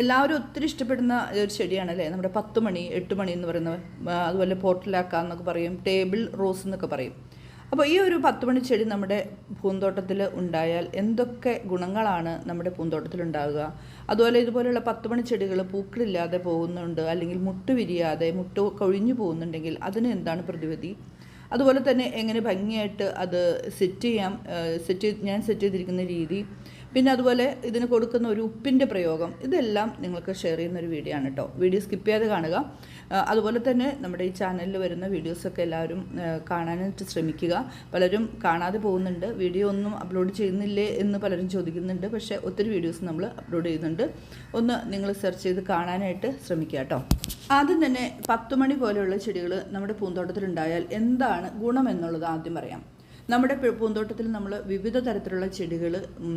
എല്ലാവരും ഒത്തിരി ഇഷ്ടപ്പെടുന്ന ഒരു ചെടിയാണല്ലേ? നമ്മുടെ പത്ത് മണി എട്ട് മണി എന്ന് പറയുന്ന അതുപോലെ പോർട്ടിലാക്ക എന്നൊക്കെ പറയും ടേബിൾ റോസ് എന്നൊക്കെ പറയും. അപ്പോൾ ഈ ഒരു പത്ത് മണി ചെടി നമ്മുടെ പൂന്തോട്ടത്തിൽ ഉണ്ടായാൽ എന്തൊക്കെ ഗുണങ്ങളാണ് നമ്മുടെ പൂന്തോട്ടത്തിൽ ഉണ്ടാകുക അതുപോലെ ഇതുപോലെയുള്ള പത്ത് മണി ചെടികൾ പൂക്കളില്ലാതെ പോകുന്നുണ്ട് അല്ലെങ്കിൽ മുട്ട് വിരിയാതെ മുട്ട് കൊഴിഞ്ഞു പോകുന്നുണ്ടെങ്കിൽ അതിന് എന്താണ് പ്രതിവിധി? അതുപോലെ തന്നെ എങ്ങനെ ഭംഗിയായിട്ട് അത് സെറ്റ് ചെയ്യാം? സെറ്റ് ഞാൻ സെറ്റ് ചെയ്തിരിക്കുന്ന രീതി. പിന്നെ അതുപോലെ ഇതിന് കൊടുക്കുന്ന ഒരു ഉപ്പിന്റെ പ്രയോഗം. ഇതെല്ലാം നിങ്ങൾക്ക് ഷെയർ ചെയ്യുന്ന ഒരു വീഡിയോ ആണ് കേട്ടോ വീഡിയോ സ്കിപ്പ് ചെയ്യാതെ കാണുക. അതുപോലെ തന്നെ നമ്മുടെ ഈ ചാനലിൽ വരുന്ന വീഡിയോസൊക്കെ എല്ലാവരും കാണാനായിട്ട് ശ്രമിക്കുക. പലരും കാണാതെ പോകുന്നുണ്ട്. വീഡിയോ ഒന്നും അപ്ലോഡ് ചെയ്യുന്നില്ലേ എന്ന് പലരും ചോദിക്കുന്നുണ്ട്. പക്ഷേ ഒത്തിരി വീഡിയോസ് നമ്മൾ അപ്ലോഡ് ചെയ്യുന്നുണ്ട്. ഒന്ന് നിങ്ങൾ സെർച്ച് ചെയ്ത് കാണാനായിട്ട് ശ്രമിക്കുക കേട്ടോ ആദ്യം തന്നെ പത്ത് മണി പോലെയുള്ള ചെടികൾ നമ്മുടെ പൂന്തോട്ടത്തിലുണ്ടായാൽ എന്താണ് ഗുണം എന്നുള്ളത് ആദ്യം പറയാം. നമ്മുടെ പൂന്തോട്ടത്തിൽ നമ്മൾ വിവിധ തരത്തിലുള്ള ചെടികൾ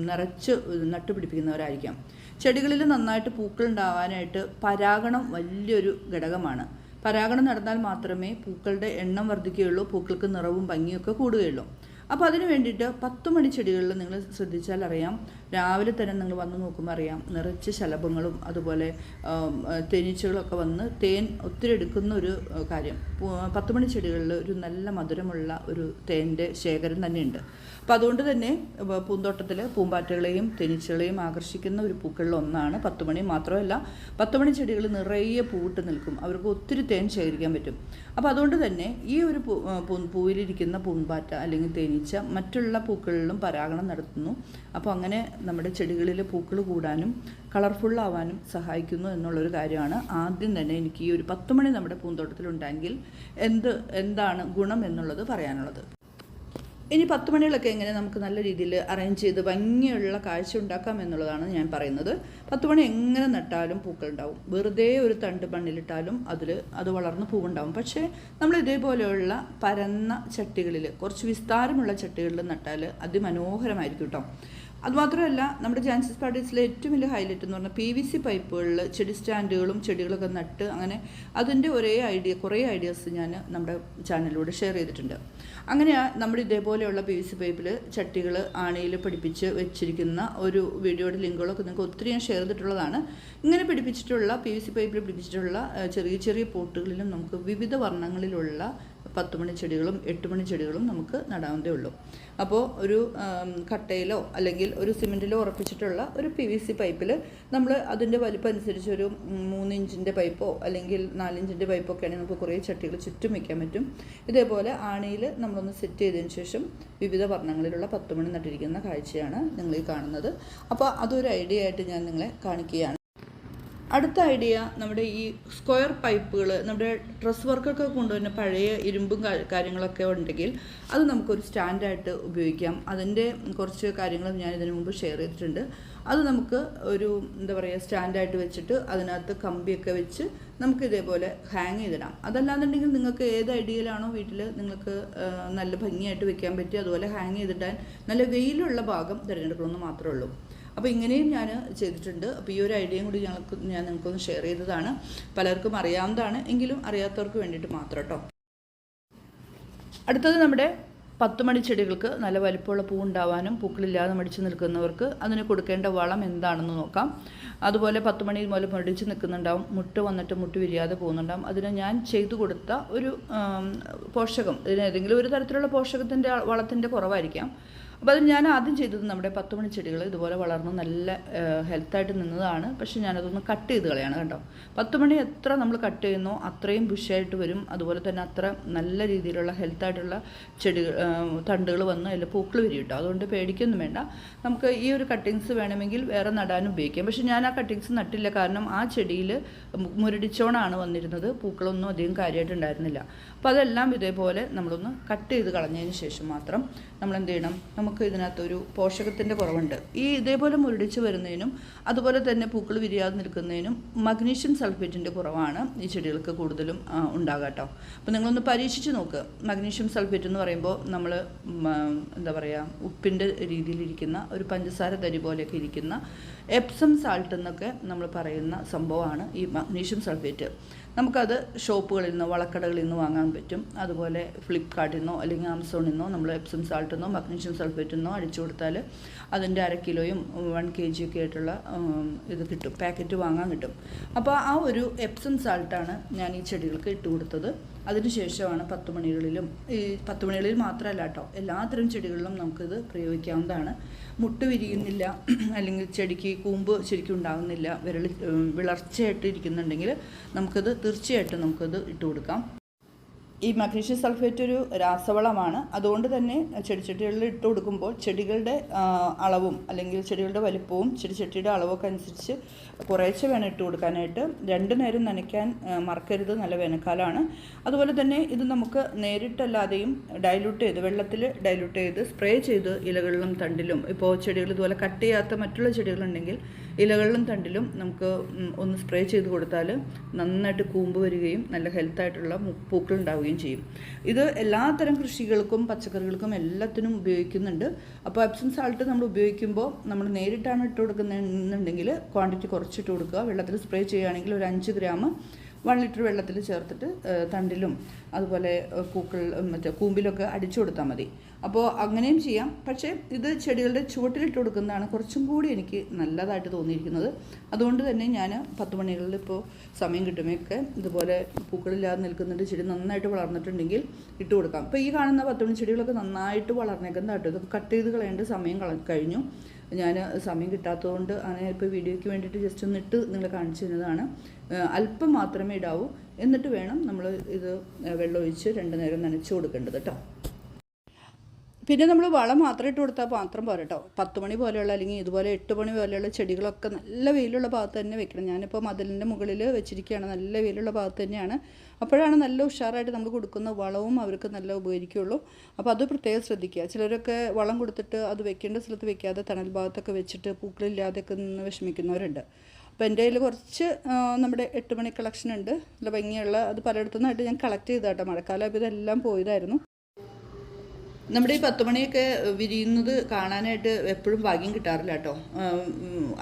നിറച്ച് നട്ടുപിടിപ്പിക്കുന്നവരായിരിക്കാം. ചെടികളിൽ നന്നായിട്ട് പൂക്കൾ ഉണ്ടാവാനായിട്ട് പരാഗണം വലിയൊരു ഘടകമാണ്. പരാഗണം നടന്നാൽ മാത്രമേ പൂക്കളുടെ എണ്ണം വർദ്ധിക്കുകയുള്ളൂ പൂക്കൾക്ക് നിറവും ഭംഗിയൊക്കെ കൂടുകയുള്ളൂ. അപ്പോൾ അതിന് വേണ്ടിയിട്ട് പത്ത് മണി ചെടികളിൽ നിങ്ങൾ ശ്രദ്ധിച്ചാൽ അറിയാം രാവിലെ തന്നെ നിങ്ങൾ വന്ന് നോക്കുമ്പോൾ അറിയാം. നിറച്ച് ശലഭങ്ങളും അതുപോലെ തേനീച്ചകളൊക്കെ വന്ന് തേൻ ഒത്തിരി എടുക്കുന്ന ഒരു കാര്യം. പത്തുമണി പത്ത് മണി ചെടികളിൽ ഒരു നല്ല മധുരമുള്ള ഒരു തേന്റെ ശേഖരം തന്നെയുണ്ട്. അപ്പോൾ അതുകൊണ്ട് തന്നെ പൂന്തോട്ടത്തിൽ പൂമ്പാറ്റകളെയും തേനീച്ചകളെയും ആകർഷിക്കുന്ന ഒരു പൂക്കളിൽ ഒന്നാണ് പത്ത് മണി മാത്രമല്ല പത്തുമണി ചെടികൾ നിറയെ പൂവിട്ട് നിൽക്കും. അവർക്ക് ഒത്തിരി തേൻ ശേഖരിക്കാൻ പറ്റും. അപ്പോൾ അതുകൊണ്ട് തന്നെ ഈ ഒരു പൂ- പൂവിലിരിക്കുന്ന പൂമ്പാറ്റ അല്ലെങ്കിൽ തേനീച്ച മറ്റുള്ള പൂക്കളിലും പരാഗണം നടത്തുന്നു. അപ്പോൾ അങ്ങനെ നമ്മുടെ ചെടികളിൽ പൂക്കൾ കൂടാനും കളർഫുള്ളാവാനും സഹായിക്കുന്നു എന്നുള്ളൊരു കാര്യമാണ്. ആദ്യം തന്നെ എനിക്ക് ഈ ഒരു പത്ത് മണി നമ്മുടെ പൂന്തോട്ടത്തിലുണ്ടെങ്കിൽ എന്ത് എന്താണ് ഗുണം എന്നുള്ളത് പറയാനുള്ളത്. ഇനി പത്ത് മണികളൊക്കെ എങ്ങനെ നമുക്ക് നല്ല രീതിയിൽ അറേഞ്ച് ചെയ്ത് ഭംഗിയുള്ള കാഴ്ച ഉണ്ടാക്കാം എന്നുള്ളതാണ് ഞാൻ പറയുന്നത്. പത്ത് മണി എങ്ങനെ നട്ടാലും പൂക്കൾ ഉണ്ടാവും. വെറുതെ ഒരു തണ്ട് മണ്ണിലിട്ടാലും അതിൽ അത് വളർന്ന് പൂവുണ്ടാവും. പക്ഷേ നമ്മൾ ഇതേപോലെയുള്ള പരന്ന ചട്ടികളിൽ കുറച്ച് വിസ്താരമുള്ള ചട്ടികളിൽ നട്ടാൽ അതിമനോഹരമായിരിക്കും കേട്ടോ. അതുമാത്രമല്ല നമ്മുടെ ജാൻസിസ് പാർട്ടീസിലെ ഏറ്റവും വലിയ ഹൈലൈറ്റ് എന്ന് പറഞ്ഞാൽ പി വി സി പൈപ്പുകളിൽ ചെടി സ്റ്റാൻഡുകളും ചെടികളൊക്കെ നട്ട് അങ്ങനെ അതിന്റെ ഒരേ ഐഡിയ കുറേ ഐഡിയാസ് ഞാൻ നമ്മുടെ ചാനലിലൂടെ ഷെയർ ചെയ്തിട്ടുണ്ട്. അങ്ങനെ നമ്മൾ ഇതേപോലെയുള്ള പി വി സി പൈപ്പിൽ ചട്ടികൾ ആണിയിൽ പിടിപ്പിച്ച് വെച്ചിരിക്കുന്ന ഒരു വീഡിയോയുടെ ലിങ്കുകളൊക്കെ നിങ്ങൾക്ക് ഒത്തിരി ഞാൻ ഷെയർ ചെയ്തിട്ടുള്ളതാണ്. ഇങ്ങനെ പിടിപ്പിച്ചിട്ടുള്ള പി വി സി പൈപ്പിൽ പിടിപ്പിച്ചിട്ടുള്ള ചെറിയ ചെറിയ പോട്ടുകളിലും നമുക്ക് വിവിധ വർണങ്ങളിലുള്ള പത്ത് മണി ചെടികളും എട്ട് മണി ചെടികളും നമുക്ക് നടാവുന്നതേ ഉള്ളൂ. അപ്പോൾ ഒരു കട്ടയിലോ അല്ലെങ്കിൽ ഒരു സിമെന്റിലോ ഉറപ്പിച്ചിട്ടുള്ള ഒരു പി വി സി പൈപ്പിൽ നമ്മൾ അതിന്റെ വലിപ്പം അനുസരിച്ച് ഒരു മൂന്നിഞ്ചിന്റെ മൂന്ന് പൈപ്പോ അല്ലെങ്കിൽ നാലിഞ്ചിന്റെ പൈപ്പോ ഒക്കെ ആണെങ്കിൽ നമുക്ക് കുറേ ചട്ടികൾ ചുറ്റും വയ്ക്കാൻ പറ്റും. ഇതേപോലെ ആണിയിൽ നമ്മളൊന്ന് സെറ്റ് ചെയ്തതിന് ശേഷം വിവിധ വർണങ്ങളിലുള്ള പത്ത് മണി നട്ടിരിക്കുന്ന കാഴ്ചയാണ് നിങ്ങൾ ഈ കാണുന്നത്. അപ്പോൾ അതൊരു ഐഡിയ ആയിട്ട് ഞാൻ നിങ്ങളെ കാണിക്കുകയാണ്. അടുത്ത ഐഡിയ നമ്മുടെ ഈ സ്ക്വയർ പൈപ്പുകൾ നമ്മുടെ ഡ്രസ് വർക്കൊക്കെ കൊണ്ടുവന്ന പഴയ ഇരുമ്പും കാര്യങ്ങളൊക്കെ ഉണ്ടെങ്കിൽ അത് നമുക്കൊരു സ്റ്റാൻഡായിട്ട് ഉപയോഗിക്കാം. അതിന്റെ കുറച്ച് കാര്യങ്ങൾ ഞാൻ ഇതിനു മുമ്പ് ഷെയർ ചെയ്തിട്ടുണ്ട്. അത് നമുക്ക് ഒരു എന്താ പറയുക സ്റ്റാൻഡായിട്ട് വെച്ചിട്ട് അതിനകത്ത് കമ്പിയൊക്കെ വെച്ച് നമുക്ക് ഇതേപോലെ ഹാങ് ചെയ്തിടാം. അതല്ലാന്നുണ്ടെങ്കിൽ നിങ്ങൾക്ക് ഏത് ഐഡിയയിലാണോ വീട്ടിൽ നിങ്ങൾക്ക് നല്ല ഭംഗിയായിട്ട് വെക്കാൻ പറ്റി അതുപോലെ ഹാങ് ചെയ്തിടാൻ നല്ല വെയിലുള്ള ഭാഗം തിരഞ്ഞെടുക്കണമെന്ന് മാത്രമേ ഉള്ളൂ. അപ്പോൾ ഇങ്ങനെയും ഞാൻ ചെയ്തിട്ടുണ്ട്. അപ്പോൾ ഈ ഒരു ഐഡിയയും കൂടി ഞങ്ങൾക്ക് ഞാൻ നിങ്ങൾക്കൊന്ന് ഷെയർ ചെയ്തതാണ്. പലർക്കും അറിയാവുന്നതാണ്. എങ്കിലും അറിയാത്തവർക്ക് വേണ്ടിയിട്ട് മാത്രം കേട്ടോ അടുത്തത് നമ്മുടെ പത്ത് മണി ചെടികൾക്ക് നല്ല വലിപ്പമുള്ള പൂ ഉണ്ടാവാനും പൂക്കളില്ലാതെ മടിച്ച് നിൽക്കുന്നവർക്ക് അതിന് കൊടുക്കേണ്ട വളം എന്താണെന്ന് നോക്കാം. അതുപോലെ പത്ത് മണി പോലെ മടിച്ച് നിൽക്കുന്നുണ്ടാവും. മുട്ട് വന്നിട്ട് മുട്ട് വിരിയാതെ പോകുന്നുണ്ടാവും. അതിന് ഞാൻ ചെയ്തു കൊടുത്ത ഒരു പോഷകം. ഇതിന് ഏതെങ്കിലും ഒരു തരത്തിലുള്ള പോഷകത്തിന്റെ വളത്തിന്റെ കുറവായിരിക്കാം. അപ്പോൾ അത് ഞാൻ ആദ്യം ചെയ്തത് നമ്മുടെ പത്ത് മണി ചെടികൾ ഇതുപോലെ വളർന്ന് നല്ല ഹെൽത്തായിട്ട് നിന്നതാണ്. പക്ഷെ ഞാനതൊന്ന് കട്ട് ചെയ്ത് കളയാണ് കേട്ടോ പത്ത് മണി എത്ര നമ്മൾ കട്ട് ചെയ്യുന്നോ അത്രയും ബുഷായിട്ട് വരും. അതുപോലെ തന്നെ അത്ര നല്ല രീതിയിലുള്ള ഹെൽത്തായിട്ടുള്ള ചെടികൾ തണ്ടുകൾ വന്ന് അതിൽ പൂക്കൾ വരും കേട്ടോ. അതുകൊണ്ട് പേടിക്കൊന്നും വേണ്ട. നമുക്ക് ഈ ഒരു കട്ടിങ്സ് വേണമെങ്കിൽ വേറെ നടാനും ഉപയോഗിക്കാം. പക്ഷെ ഞാൻ ആ കട്ടിങ്സ് നട്ടില്ല. കാരണം ആ ചെടിയിൽ മുരടിച്ചോണാണ് വന്നിരുന്നത്. പൂക്കളൊന്നും അധികം കാര്യമായിട്ടുണ്ടായിരുന്നില്ല അപ്പോൾ അതെല്ലാം ഇതേപോലെ നമ്മളൊന്ന് കട്ട് ചെയ്ത് കളഞ്ഞതിന് ശേഷം മാത്രം നമ്മൾ എന്ത് ചെയ്യണം? നമുക്ക് ഇതിനകത്തൊരു പോഷകത്തിന്റെ കുറവുണ്ട്. ഈ ഇതേപോലെ മുരടിച്ച് വരുന്നതിനും അതുപോലെ തന്നെ പൂക്കൾ വിരിയാതെ നിൽക്കുന്നതിനും മഗ്നീഷ്യം സൾഫേറ്റിന്റെ കുറവാണ് ഈ ചെടികൾക്ക് കൂടുതലും ഉണ്ടാകാട്ടോ അപ്പോൾ നിങ്ങളൊന്ന് പരീക്ഷിച്ച് നോക്ക്. മഗ്നീഷ്യം സൾഫേറ്റ് എന്ന് പറയുമ്പോൾ നമ്മൾ എന്താ പറയുക ഉപ്പിന്റെ രീതിയിലിരിക്കുന്ന ഒരു പഞ്ചസാര തരി പോലെയൊക്കെ ഇരിക്കുന്ന എപ്സം സാൾട്ട് എന്നൊക്കെ നമ്മൾ പറയുന്ന സംഭവമാണ് ഈ മഗ്നീഷ്യം സൾഫേറ്റ്. നമുക്കത് ഷോപ്പുകളിൽ നിന്നോ വളക്കടകളിൽ നിന്നോ വാങ്ങാൻ പറ്റും. അതുപോലെ ഫ്ലിപ്കാർട്ടിൽ നിന്നോ അല്ലെങ്കിൽ ആമസോണിൽ നിന്നോ നമ്മൾ എപ്സം സാൾട്ടിൽ നിന്നോ മഗ്നീഷ്യം സൾഫേറ്റിൽ നിന്നോ അടിച്ചു കൊടുത്താൽ അതിന്റെ അര കിലോയും വൺ കെ ജി ഒക്കെ ആയിട്ടുള്ള ഇത് കിട്ടും. പാക്കറ്റ് വാങ്ങാൻ കിട്ടും. അപ്പോൾ ആ ഒരു എപ്സം സാൾട്ടാണ് ഞാൻ ഈ ചെടികൾക്ക് ഇട്ട് കൊടുത്തത്. അതിനുശേഷമാണ് പത്ത് മണികളിലും ഈ പത്ത് മണികളിൽ മാത്രമല്ല കേട്ടോ എല്ലാത്തരം ചെടികളിലും നമുക്കിത് പ്രയോഗിക്കാവുന്നതാണ്. മുട്ട് വിരിയുന്നില്ല അല്ലെങ്കിൽ ചെടിക്ക് കൂമ്പ് ശരിക്കും ഉണ്ടാകുന്നില്ല വിരളി വിളർച്ചയായിട്ട് ഇരിക്കുന്നുണ്ടെങ്കിൽ നമുക്കത് തീർച്ചയായിട്ടും നമുക്കത് ഇട്ട് കൊടുക്കാം ഈ മഗ്നീഷ്യം സൾഫേറ്റ് ഒരു രാസവളമാണ്. അതുകൊണ്ട് തന്നെ ചെടിച്ചട്ടികളിൽ ഇട്ട് കൊടുക്കുമ്പോൾ ചെടികളുടെ അളവും അല്ലെങ്കിൽ ചെടികളുടെ വലുപ്പവും ചെടിച്ചട്ടിയുടെ അളവൊക്കെ അനുസരിച്ച് കുറേശ്ശെ വേണം ഇട്ട് കൊടുക്കാനായിട്ട്. രണ്ടു നേരം നനയ്ക്കാൻ മറക്കരുത് നല്ല വേനൽക്കാലമാണ്. അതുപോലെ തന്നെ ഇത് നമുക്ക് നേരിട്ടല്ലാതെയും ഡൈലൂട്ട് ചെയ്ത് വെള്ളത്തിൽ ഡൈലൂട്ട് ചെയ്ത് സ്പ്രേ ചെയ്ത് ഇലകളിലും തണ്ടിലും. ഇപ്പോൾ ചെടികൾ ഇതുപോലെ കട്ട് ചെയ്യാത്ത മറ്റുള്ള ചെടികളുണ്ടെങ്കിൽ ഇലകളിലും തണ്ടിലും നമുക്ക് ഒന്ന് സ്പ്രേ ചെയ്ത് കൊടുത്താൽ നന്നായിട്ട് കൂമ്പ് വരികയും നല്ല ഹെൽത്തായിട്ടുള്ള പൂക്കൾ ഉണ്ടാവുകയും ചെയ്യും. ഇത് എല്ലാത്തരം കൃഷികൾക്കും പച്ചക്കറികൾക്കും എല്ലാത്തിനും ഉപയോഗിക്കുന്നുണ്ട്. അപ്പോൾ എപ്സം സാൾട്ട് നമ്മൾ ഉപയോഗിക്കുമ്പോൾ നമ്മൾ നേരിട്ടാണ് ഇട്ട് കൊടുക്കുന്നതെന്നുണ്ടെങ്കിൽ ക്വാണ്ടിറ്റി കുറച്ചിട്ട് കൊടുക്കുക. വെള്ളത്തിൽ സ്പ്രേ ചെയ്യുകയാണെങ്കിൽ ഒരു അഞ്ച് ഗ്രാം വൺ ലിറ്റർ വെള്ളത്തിൽ ചേർത്തിട്ട് തണ്ടിലും അതുപോലെ കൂക്കൾ മറ്റേ കൂമ്പിലൊക്കെ അടിച്ചു കൊടുത്താൽ മതി. അപ്പോൾ അങ്ങനെയും ചെയ്യാം. പക്ഷേ ഇത് ചെടികളുടെ ചുവട്ടിലിട്ട് കൊടുക്കുന്നതാണ് കുറച്ചും കൂടി എനിക്ക് നല്ലതായിട്ട് തോന്നിയിരിക്കുന്നത്. അതുകൊണ്ട് തന്നെ ഞാൻ പത്ത് മണികളിൽ ഇപ്പോൾ സമയം കിട്ടുമ്പോഴൊക്കെ ഇതുപോലെ പൂക്കളില്ലാതെ നിൽക്കുന്നുണ്ട് ചെടി നന്നായിട്ട് വളർന്നിട്ടുണ്ടെങ്കിൽ ഇട്ട് കൊടുക്കാം. ഇപ്പോൾ ഈ കാണുന്ന പത്ത് മണി ചെടികളൊക്കെ നന്നായിട്ട് വളർന്നേക്കുന്ന കേട്ടോ ഇതൊക്കെ കട്ട് ചെയ്ത് കളയേണ്ട സമയം കഴിഞ്ഞു. ഞാൻ സമയം കിട്ടാത്തതുകൊണ്ട് അങ്ങനെ ഇപ്പോൾ വീഡിയോയ്ക്ക് വേണ്ടിയിട്ട് ജസ്റ്റ് ഒന്ന് ഇട്ട് നിങ്ങൾ കാണിച്ചു തരുന്നതാണ്. അല്പം മാത്രമേ ഇടാവൂ. എന്നിട്ട് വേണം നമ്മൾ ഇത് വെള്ളമൊഴിച്ച് രണ്ട് നേരം നനച്ചു കൊടുക്കേണ്ടത് കേട്ടോ. പിന്നെ നമ്മൾ വളം മാത്രം ഇട്ട് കൊടുത്താൽ മാത്രം പോരാ കേട്ടോ പത്ത് മണി പോലെയുള്ള അല്ലെങ്കിൽ ഇതുപോലെ എട്ട് മണി പോലെയുള്ള ചെടികളൊക്കെ നല്ല വെയിലുള്ള ഭാഗത്ത് തന്നെ വെക്കണം. ഞാനിപ്പോൾ മതിലിന്റെ മുകളിൽ വെച്ചിരിക്കുകയാണ്. നല്ല വെയിലുള്ള ഭാഗത്ത് തന്നെയാണ്. അപ്പോഴാണ് നല്ല ഉഷാറായിട്ട് നമ്മൾ കൊടുക്കുന്ന വളവും അവർക്ക് നല്ല ഉപകരിക്കുള്ളൂ. അപ്പോൾ അത് പ്രത്യേകം ശ്രദ്ധിക്കുക. ചിലരൊക്കെ വളം കൊടുത്തിട്ട് അത് വെക്കേണ്ട സ്ഥലത്ത് വെക്കാതെ തണൽ ഭാഗത്തൊക്കെ വെച്ചിട്ട് പൂക്കളില്ലാതെയൊക്കെ നിന്ന് വിഷമിക്കുന്നവരുണ്ട്. അപ്പോൾ എന്റെ കയ്യിൽ കുറച്ച് നമ്മുടെ എട്ട് മണി കളക്ഷൻ ഉണ്ട്. നല്ല ഭംഗിയുള്ള അത് പലയിടത്തുനിന്നായിട്ട് ഞാൻ കളക്ട് ചെയ്താട്ടോ മഴക്കാലം ഇതെല്ലാം പോയതായിരുന്നു. നമ്മുടെ ഈ പത്ത് മണിയൊക്കെ വിരിയുന്നത് കാണാനായിട്ട് എപ്പോഴും ഭാഗ്യം കിട്ടാറില്ല കേട്ടോ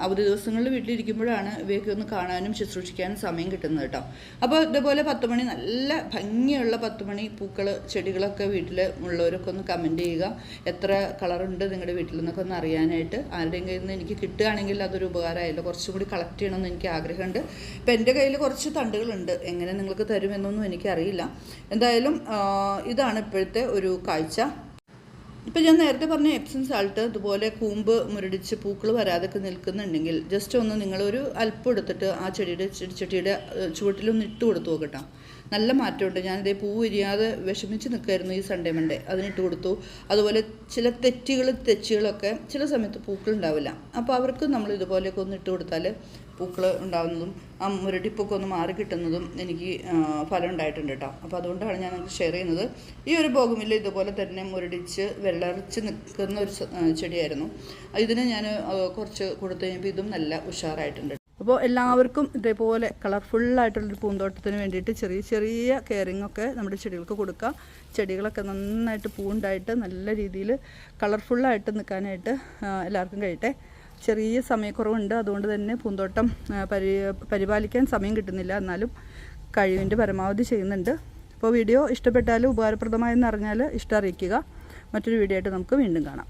അവധി ദിവസങ്ങളിൽ വീട്ടിലിരിക്കുമ്പോഴാണ് ഇവയൊക്കെ ഒന്ന് കാണാനും ശുശ്രൂഷിക്കാനും സമയം കിട്ടുന്നത് കേട്ടോ അപ്പോൾ ഇതേപോലെ പത്ത് മണി നല്ല ഭംഗിയുള്ള പത്ത് മണി പൂക്കൾ ചെടികളൊക്കെ വീട്ടിൽ ഉള്ളവരൊക്കെ ഒന്ന് കമന്റ് ചെയ്യുക. എത്ര കളറുണ്ട് നിങ്ങളുടെ വീട്ടിൽ നിന്നൊക്കെ ഒന്ന് അറിയാനായിട്ട്. ആരുടെയും കയ്യിൽ നിന്ന് എനിക്ക് കിട്ടുകയാണെങ്കിൽ അതൊരു ഉപകാരമായല്ലോ. കുറച്ചും കൂടി കളക്ട് ചെയ്യണമെന്ന് എനിക്ക് ആഗ്രഹമുണ്ട്. ഇപ്പം എന്റെ കയ്യിൽ കുറച്ച് തണ്ടുകളുണ്ട്. എങ്ങനെ നിങ്ങൾക്ക് തരുമെന്നൊന്നും എനിക്കറിയില്ല. എന്തായാലും ഇതാണ് ഇപ്പോഴത്തെ ഒരു കാഴ്ച. ഇപ്പം ഞാൻ നേരത്തെ പറഞ്ഞ എപ്സം സാൾട്ട് ഇതുപോലെ കൂമ്പ് മുരടിച്ച് പൂക്കൾ വരാതൊക്കെ നിൽക്കുന്നുണ്ടെങ്കിൽ ജസ്റ്റ് ഒന്ന് നിങ്ങളൊരു അല്പം എടുത്തിട്ട് ആ ചെടിയുടെ ചെടിച്ചട്ടിയുടെ ചുവട്ടിലൊന്ന് ഇട്ട് കൊടുത്തു നോക്കട്ടോ. നല്ല മാറ്റമുണ്ട്. ഞാനിതേ പൂ വിരിയാതെ വിഷമിച്ച് നിൽക്കായിരുന്നു ഈ സൺഡേ മൺഡേ അതിനിട്ട് കൊടുത്തു. അതുപോലെ ചില തെറ്റുകൾ തെച്ചുകളൊക്കെ ചില സമയത്ത് പൂക്കൾ ഉണ്ടാവില്ല. അപ്പോൾ അവർക്ക് നമ്മൾ ഇതുപോലെയൊക്കെ ഒന്ന് ഇട്ട് കൊടുത്താൽ പൂക്കൾ ഉണ്ടാകുന്നതും ആ മുരടിപ്പൊക്കെ ഒന്ന് മാറി കിട്ടുന്നതും എനിക്ക് ഫലം ഉണ്ടായിട്ടുണ്ട് കേട്ടോ അപ്പോൾ അതുകൊണ്ടാണ് ഞാൻ നിങ്ങൾക്ക് ഷെയർ ചെയ്യുന്നത്. ഈ ഒരു ബോഗമില്ല ഇതുപോലെ തന്നെ മുരടിച്ച് വെള്ളറിച്ച് നിൽക്കുന്ന ഒരു ചെടിയായിരുന്നു. ഇതിന് ഞാൻ കുറച്ച് കൊടുത്തു കഴിഞ്ഞപ്പോൾ ഇതും നല്ല ഉഷാറായിട്ടുണ്ട്. അപ്പോൾ എല്ലാവർക്കും ഇതേപോലെ കളർഫുള്ളായിട്ടുള്ളൊരു പൂന്തോട്ടത്തിന് വേണ്ടിയിട്ട് ചെറിയ ചെറിയ കെയറിംഗ് ഒക്കെ നമ്മുടെ ചെടികൾക്ക് കൊടുക്കുക. ചെടികളൊക്കെ നന്നായിട്ട് പൂണ്ടായിട്ട് നല്ല രീതിയിൽ കളർഫുള്ളായിട്ട് നിൽക്കാനായിട്ട് എല്ലാവർക്കും കഴിയട്ടെ. ചെറിയ സമയക്കുറവുണ്ട്. അതുകൊണ്ട് തന്നെ പൂന്തോട്ടം പരി പരിപാലിക്കാൻ സമയം കിട്ടുന്നില്ല. എന്നാലും കഴിവിന്റെ പരമാവധി ചെയ്യുന്നുണ്ട്. അപ്പോൾ വീഡിയോ ഇഷ്ടപ്പെട്ടാൽ ഉപകാരപ്രദമായെന്ന് അറിഞ്ഞാൽ ഇഷ്ടം അറിയിക്കുക. മറ്റൊരു വീഡിയോ ആയിട്ട് നമുക്ക് വീണ്ടും കാണാം.